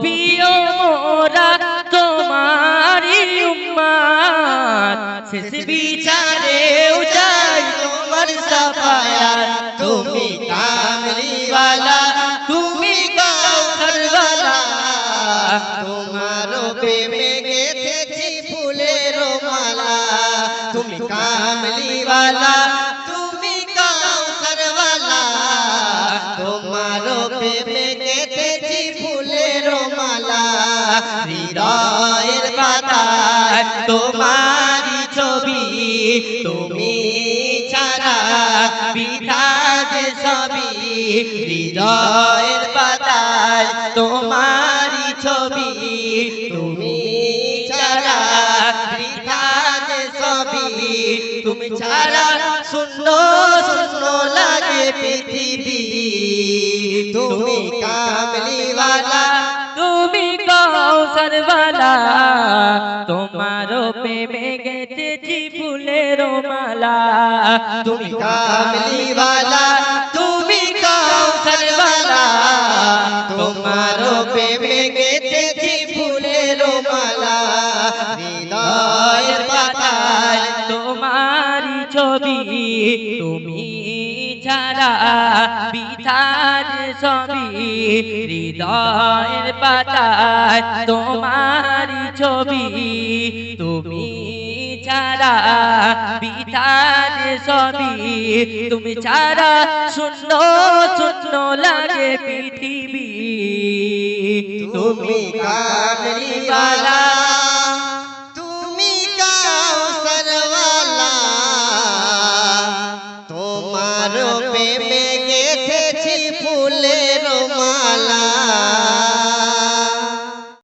ও গো প্রিয় মোরা তোমারি উম্মার শেষ বিচারেও যাই তোমার সাফায়া তুমি কামলিওয়ালা তুমি কাউসারওয়ালা তোমার প্রেমে গেথেছি ফুলের মালা তুমি কামলিওয়ালা তুমি কাউসারওয়ালা তোমার প্রেমে হৃদয়ের পাতায় তোমারি ছবি, তুমি ছাড়া বিধাজ ছবি হৃদয়ের পাতায় তোমারি ছবি, তুমি ছাড়া বিধাজ সবই। তুমি ছাড়া শূন্য শূন্য লাগে পৃথিবী। তুমি কামলিওয়ালা কৌসরওয়ালা তোমারও প্রেমে গেছে ফুলের মালা। তুমি কামলি তুমি তুমি ছাড়া বিধার ছবি হৃদয়ের পাতায় তোমারি ছবি। তুমি ছাড়া বিধার ছবি তুমি ছাড়া শূন্য শূন্য লাগে পৃথিবী। তুমি কামলিওয়ালা